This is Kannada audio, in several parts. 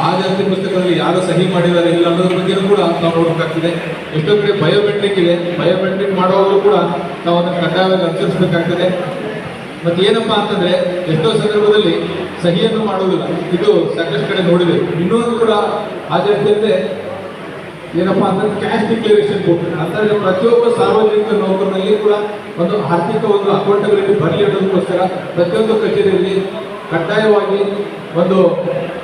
ಆ ಜಾತಿ ಪುಸ್ತಕದಲ್ಲಿ ಯಾರು ಸಹಿ ಮಾಡಿದ್ದಾರೆ ಇಲ್ಲ ಅನ್ನೋದ್ರ ಬಗ್ಗೆನೂ ಕೂಡ ನಾವು ನೋಡಬೇಕಾಗ್ತದೆ. ಎಷ್ಟೋ ಕಡೆ ಬಯೋಮೆಟ್ರಿಕ್ ಇದೆ. ಬಯೋಮೆಟ್ರಿಕ್ ಮಾಡೋರು ಕೂಡ ನಾವು ಅದನ್ನು ಕಡ್ಡಾಯವಾಗಿ ಅನುಸರಿಸಬೇಕಾಗ್ತದೆ. ಮತ್ತೆ ಏನಪ್ಪಾ ಅಂತಂದ್ರೆ, ಎಷ್ಟೋ ಸಂದರ್ಭದಲ್ಲಿ ಸಹಿಯನ್ನು ಮಾಡುವುದಿಲ್ಲ ಇದು ಸಾಕಷ್ಟು ಕಡೆ ನೋಡಿದೆ. ಇನ್ನೊಂದು ಕೂಡ ಆಚರಿಸಿದಂತೆ ಏನಪ್ಪಾ ಅಂತಂದ್ರೆ ಕ್ಯಾಶ್ ಡಿಕ್ಲರೇಷನ್ ಕೊಟ್ಟು ಅಂತಂದ್ರೆ ಪ್ರತಿಯೊಬ್ಬ ಸಾರ್ವಜನಿಕ ನೌಕರನಲ್ಲಿ ಕೂಡ ಒಂದು ಆರ್ಥಿಕ ಒಂದು ಅಕೌಂಟಬಿಲಿಟಿ ಬರಲಿ ಅನ್ನೋದಕ್ಕೋಸ್ಕರ ಪ್ರತಿಯೊಂದು ಕಚೇರಿಯಲ್ಲಿ ಕಡ್ಡಾಯವಾಗಿ ಒಂದು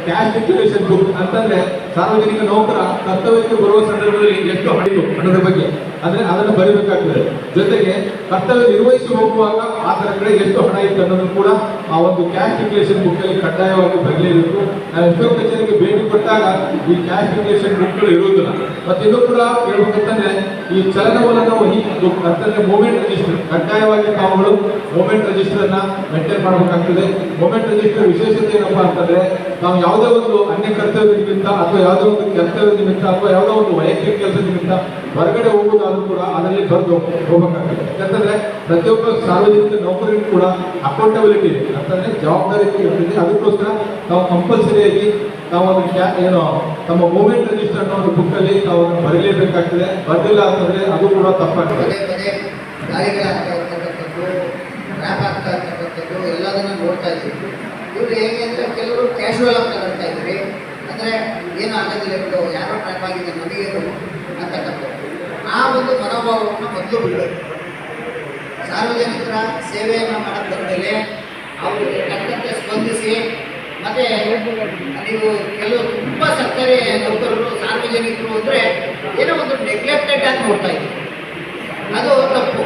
ಕ್ಯಾಶ್ ಡಿಕ್ಲರೇಷನ್ ಬುಕ್ ಅಂತಂದ್ರೆ ಸಾರ್ವಜನಿಕ ನೌಕರ ಕರ್ತವ್ಯಕ್ಕೆ ಬರುವ ಸಂದರ್ಭದಲ್ಲಿ ಎಷ್ಟು ಹಣಿತು ಅನ್ನೋದ್ರ ಬಗ್ಗೆ. ಅಂದ್ರೆ ಅದನ್ನು ಬರೀಬೇಕಾಗ್ತದೆ. ಜೊತೆಗೆ ಕರ್ತವ್ಯ ನಿರ್ವಹಿಸಿ ಹೋಗುವಾಗ ಥರ ಕಡೆ ಎಷ್ಟು ಹಣ ಇತ್ತು ಅನ್ನೋದು ಕೂಡ ಆ ಒಂದು ಕ್ಯಾಶ್ ಡಿಕ್ಲೇಷನ್ ಬುಕ್ ಅಲ್ಲಿ ಕಡ್ಡಾಯವಾಗಿ ಬರಲೇಬೇಕು ನಾವು ಎಷ್ಟೋ ಕಚೇರಿಗೆ ಭೇಟಿ ಕೊಟ್ಟಾಗ ಈ ಕ್ಯಾಶ್ ಡಿಕ್ಲೇಷನ್ ಬುಕ್ಗಳು ಇರುವುದಿಲ್ಲ. ಮತ್ತೆ ಇದು ಕೂಡ ಹೇಳ್ಬೇಕಂತಂದ್ರೆ ಈ ಚಲನವಲನ ಈ ಬುಕ್ ಅಂತಂದ್ರೆ ಮೂಮೆಂಟ್ ರಿಜಿಸ್ಟರ್ ಕಡ್ಡಾಯವಾಗಿ ತಾವುಗಳು ಮೂಮೆಂಟ್ ರಿಜಿಸ್ಟರ್ ಅನ್ನ ಮೇಂಟೈನ್ ಮಾಡಬೇಕಾಗ್ತದೆ. ಮೂಮೆಂಟ್ ರಿಜಿಸ್ಟರ್ ವಿಶೇಷತೆ ಏನಪ್ಪಾ ಅಂತಂದ್ರೆ, ನಾವು ಯಾವುದೇ ಒಂದು ಅನ್ಯ ಕರ್ತವ್ಯ ನಿಮಿತ್ತ ಅಥವಾ ಯಾವುದೋ ಒಂದು ಕರ್ತವ್ಯ ನಿಮಿತ್ತ ಅಥವಾ ಯಾವುದೋ ಒಂದು ವೈಯಕ್ತಿಕ ಕೆಲಸ ನಿಮಿತ್ತ ಹೊರಗಡೆ ಹೋಗುವುದಾದ್ರೂ ಕೂಡ ಅದರಲ್ಲಿ ಬರೆದು ಹೋಗಬೇಕಾಗ್ತದೆ. ಯಾಕಂದ್ರೆ ಪ್ರತಿಯೊಬ್ಬ ಸಾರ್ವಜನಿಕ ನೌಕರಿಗೂ ಕೂಡ ಅಕೌಂಟಬಿಲಿಟಿ ಅಂತಂದ್ರೆ ಜವಾಬ್ದಾರಿ ಇರ್ತದೆ. ಅದಕ್ಕೋಸ್ಕರ ನಾವು ಕಂಪಲ್ಸರಿಯಾಗಿ ನಾವು ಒಂದು ಕ್ಯಾ ಏನು ತಮ್ಮ ಮೂವಿಂಗ್ ರಿಜಿಸ್ಟರ್ ಅನ್ನೋ ಒಂದು ಬುಕ್ಕಲ್ಲಿ ನಾವು ಅದನ್ನು ಬರೀಲೇಬೇಕಾಗ್ತದೆ. ಬರಲಿಲ್ಲ ಅಂತಂದ್ರೆ ಅದು ಕೂಡ ತಪ್ಪಾಗ್ತದೆ. ರ್ಯಾಪ್ ಆಗ್ತಾ ಇರ್ತಕ್ಕಂಥದ್ದು ಎಲ್ಲದನ್ನು ನೋಡ್ತಾ ಇದ್ದೀವಿ. ಇವರು ಹೇಗೆ ಅಂದರೆ ಕೆಲವರು ಕ್ಯಾಶುವಲ್ ಆಗಿ ತಗೊಳ್ತಾ ಇದ್ದೀವಿ ಅಂದರೆ ಏನು ಆಗೋದಿಲ್ಲ ಬಿಡು, ಯಾರೋ ಟ್ರ್ಯಾಪ್ ಆಗಿದೆ ನಮಗೇನು ಅಂತಕ್ಕಂಥದ್ದು ಆ ಒಂದು ಮನೋಭಾವವನ್ನು ಮೊದಲು ಬಿಡಬೇಕು. ಸಾರ್ವಜನಿಕರ ಸೇವೆಯನ್ನು ಅವರು ಅವರಿಗೆ ತಕ್ಕಂತೆ ಸ್ಪಂದಿಸಿ ಮತ್ತೆ ನೀವು ಕೆಲವು ತುಂಬ ಸರ್ಕಾರಿ ನೌಕರರು, ಸಾರ್ವಜನಿಕರು ಅಂದ್ರೆ ಏನೋ ಒಂದು ನೆಗ್ಲೆಕ್ಟೆಡ್ ಆಗಿ ನೋಡ್ತಾ ಇದ್ದೀವಿ ಅದು ತಪ್ಪು.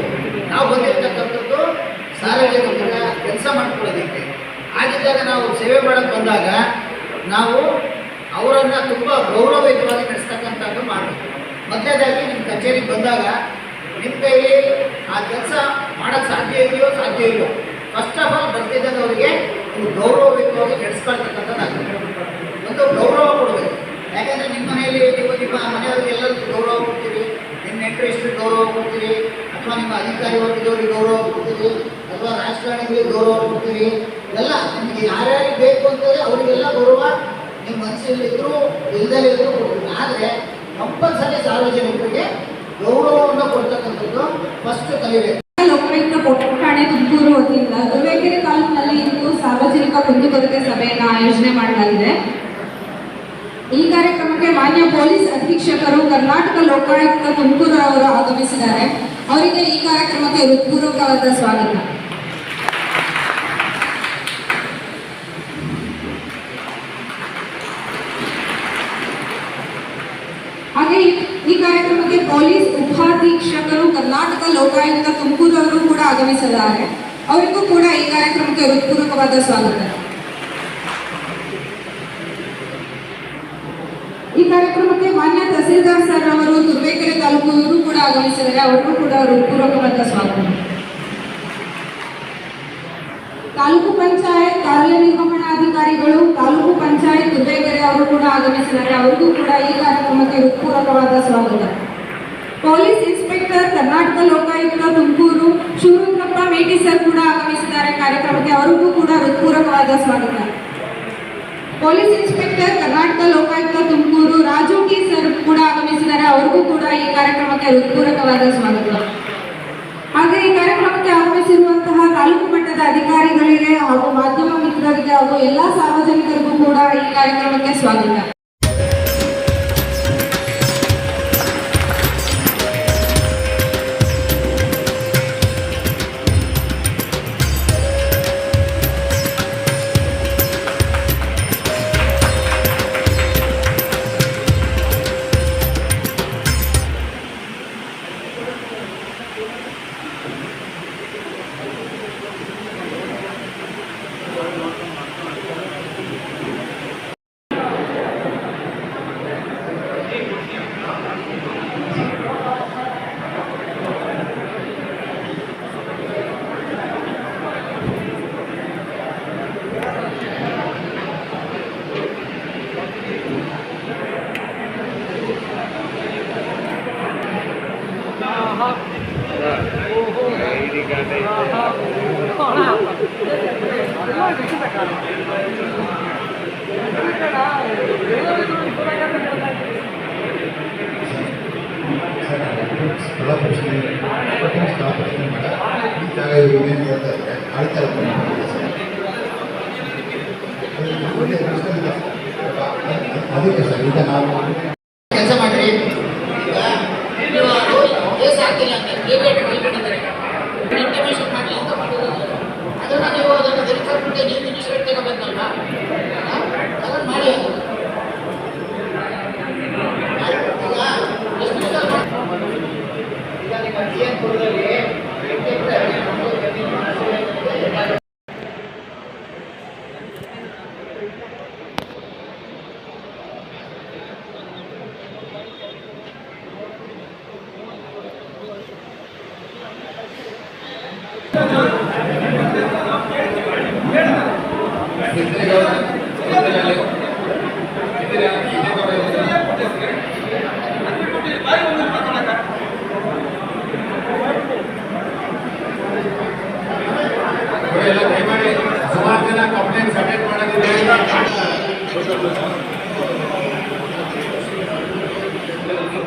ನಾವು ಬಂದಿರತಕ್ಕಂಥದ್ದು ಸಾರ್ವಜನಿಕರ ಕೆಲಸ ಮಾಡ್ಕೊಳ್ಳೋದಕ್ಕೆ. ಆಗಿದ್ದಾಗ ನಾವು ಸೇವೆ ಮಾಡಕ್ಕೆ ಬಂದಾಗ ನಾವು ಅವರನ್ನು ತುಂಬ ಗೌರವಯುತವಾಗಿ ನಡೆಸ್ತಕ್ಕಂಥದ್ದು ಮಾಡಬೇಕು. ಮೊದಲೇದಾಗಿ ನಿಮ್ಮ ಕಚೇರಿಗೆ ಬಂದಾಗ ನಿಮ್ಮ ಕೈಲಿ ಆ ಕೆಲಸ ಮಾಡೋಕ್ಕೆ ಸಾಧ್ಯ ಇದೆಯೋ ಸಾಧ್ಯ ಇಲ್ಲೋ ಫಸ್ಟ್ ಆಫ್ ಆಲ್ ಬರ್ತಿದ್ದಾಗ ಗೌರವಯುತವಾಗಿ ನಡೆಸ್ಕೊಳ್ತಕ್ಕಂಥದ್ದಾಗಬೇಕು ಒಂದು ಗೌರವ ಕೊಡಬೇಕು. ಯಾಕಂದರೆ ನಿಮ್ಮ ಮನೆಯಲ್ಲಿ ನೀವು ನಿಮ್ಮ ಮನೆಯವರಿಗೆ ಎಲ್ಲರಿಗೂ ಗೌರವ ಕೊಡ್ತೀರಿ. ನಿಮ್ಮ ನೆಂಟರು ಎಷ್ಟು ಗೌರವ ಕೊಡ್ತೀರಿ. ಅಥವಾ ನಿಮ್ಮ ಅಧಿಕಾರಿ ವರ್ಗದವರಿಗೆ ಗೌರವ ಕೊಡ್ತೀರಿ. ಅಥವಾ ರಾಜಕಾರಣಿಗಳಿಗೆ ಗೌರವ ಕೊಡ್ತೀರಿ. ಎಲ್ಲ ನಿಮಗೆ ಯಾರ್ಯಾರಿಗೆ ಬೇಕು ಅಂತಂದರೆ ಅವರಿಗೆಲ್ಲ ಗೌರವ ನಿಮ್ಮ ಮನಸ್ಸಲ್ಲಿ ಇದ್ದರೂ ಇಲ್ಲದೇ ಇದ್ದರೂ ಕೊಡ್ತೀವಿ. ಆದರೆ ಕಂಪಲ್ಸರಿ ಸಾರ್ವಜನಿಕರಿಗೆ ಗೌರವವನ್ನು ಕೊಡ್ತಕ್ಕಂಥದ್ದು ಫಸ್ಟ್ ಕಲಿಬೇಕು. ಲೋಕಾಯುಕ್ತ ಠಾಣೆ ತುಮಕೂರು ವತಿಯಿಂದ ತಾಲೂಕಿನಲ್ಲಿ ಇಂದು ಕುಂದು ಕುಂದುಕೊರತೆ ಸಭೆಯನ್ನು ಆಯೋಜನೆ ಮಾಡಲಾಗಿದೆ. ಈ ಕಾರ್ಯಕ್ರಮಕ್ಕೆ ಮಾನ್ಯ ಪೊಲೀಸ್ ಅಧೀಕ್ಷಕರು ಕರ್ನಾಟಕ ಲೋಕಾಯುಕ್ತ ತುಮಕೂರು ಅವರು ಆಗಮಿಸಿದ್ದಾರೆ. ಅವರಿಗೆ ಈ ಕಾರ್ಯಕ್ರಮಕ್ಕೆ ಹೃತ್ಪೂರ್ವಕವಾದ ಸ್ವಾಗತ. ಹಾಗೆ ಈ ಕಾರ್ಯಕ್ರಮಕ್ಕೆ ಪೊಲೀಸ್ ಉಪಾಧೀಕ್ಷಕರು ಕರ್ನಾಟಕ ಲೋಕಾಯುಕ್ತ ತುಮಕೂರು ಅವರು ಕೂಡ ಆಗಮಿಸಿದ್ದಾರೆ. ಅವರಿಗೂ ಕೂಡ ಈ ಕಾರ್ಯಕ್ರಮಕ್ಕೆ ಹೃತ್ಪೂರ್ವಕವಾದ ಸ್ವಾಗತ. ಈ ಕಾರ್ಯಕ್ರಮಕ್ಕೆ ಮಾನ್ಯ ತಹಸೀಲ್ದಾರ್ ಸರ್ ಅವರು ತುರ್ಬೇಕೆರೆ ತಾಲೂಕು ಕೂಡ ಆಗಮಿಸಿದರೆ ಅವರಿಗೂ ಕೂಡ ಹೃತ್ಪೂರ್ವಕವಾದ ಸ್ವಾಗತ. ತಾಲೂಕು ಪಂಚಾಯತ್ ಕಾರ್ಯನಿರ್ವಹಣಾಧಿಕಾರಿಗಳು ತಾಲೂಕು ಪಂಚಾಯತ್ ತುರ್ಬೇಕೆರೆ ಅವರು ಕೂಡ ಆಗಮಿಸಿದರೆ ಅವರಿಗೂ ಕೂಡ ಈ ಕಾರ್ಯಕ್ರಮಕ್ಕೆ ಹೃತ್ಪೂರ್ವಕವಾದ ಸ್ವಾಗತ. ಪೊಲೀಸ್ ಕರ್ನಾಟಕ ಲೋಕಾಯುಕ್ತ ತುಮಕೂರು ಶಿವರುದ್ರಪ್ಪ ಮೇಟಿ ಸರ್ ಕೂಡ ಆಗಮಿಸಿದ್ದಾರೆ ಕಾರ್ಯಕ್ರಮಕ್ಕೆ. ಅವರಿಗೂ ಕೂಡ ಹೃತ್ಪೂರ್ವಕವಾದ ಸ್ವಾಗತ. Police inspector Karnataka Lokayukta Tumakuru Raju sir ಕೂಡ ಆಗಮಿಸಿದ್ದಾರೆ. ಅವರಿಗೂ ಕೂಡ ಈ ಕಾರ್ಯಕ್ರಮಕ್ಕೆ ಹೃತ್ಪೂರ್ವಕವಾದ ಸ್ವಾಗತ. ಹಾಗೆ ಈ ಕಾರ್ಯಕ್ರಮಕ್ಕೆ ಆಗಮಿಸಿರುವಂತಹ ತಾಲೂಕು ಮಟ್ಟದ ಅಧಿಕಾರಿಗಳಿಗೆ ಹಾಗೂ ಮಾಧ್ಯಮ ಮಿತ್ರರಿಗೆ ಹಾಗೂ ಎಲ್ಲಾ ಸಾರ್ವಜನಿಕರಿಗೂ ಕೂಡ ಈ ಕಾರ್ಯಕ್ರಮಕ್ಕೆ ಸ್ವಾಗತ. ಸ್ಥಳ ಪ್ರಶ್ನೆ ಪಟ್ಟಣ ಸ್ಥಳ ಪ್ರಶ್ನೆ ಮಾಡ ಈ ಜಾಗ ಏನೇನು ಹೇಳ್ತಾರೆ ಆಳ್ತಾ ಇರ್ತಾರೆ ಅದಕ್ಕೆ ಸರ್ ಈಗ ನಾವು ಕೆಲಸ ಮಾಡಿರಿ ಹಾಕಿಲ್ಲ porque Gracias.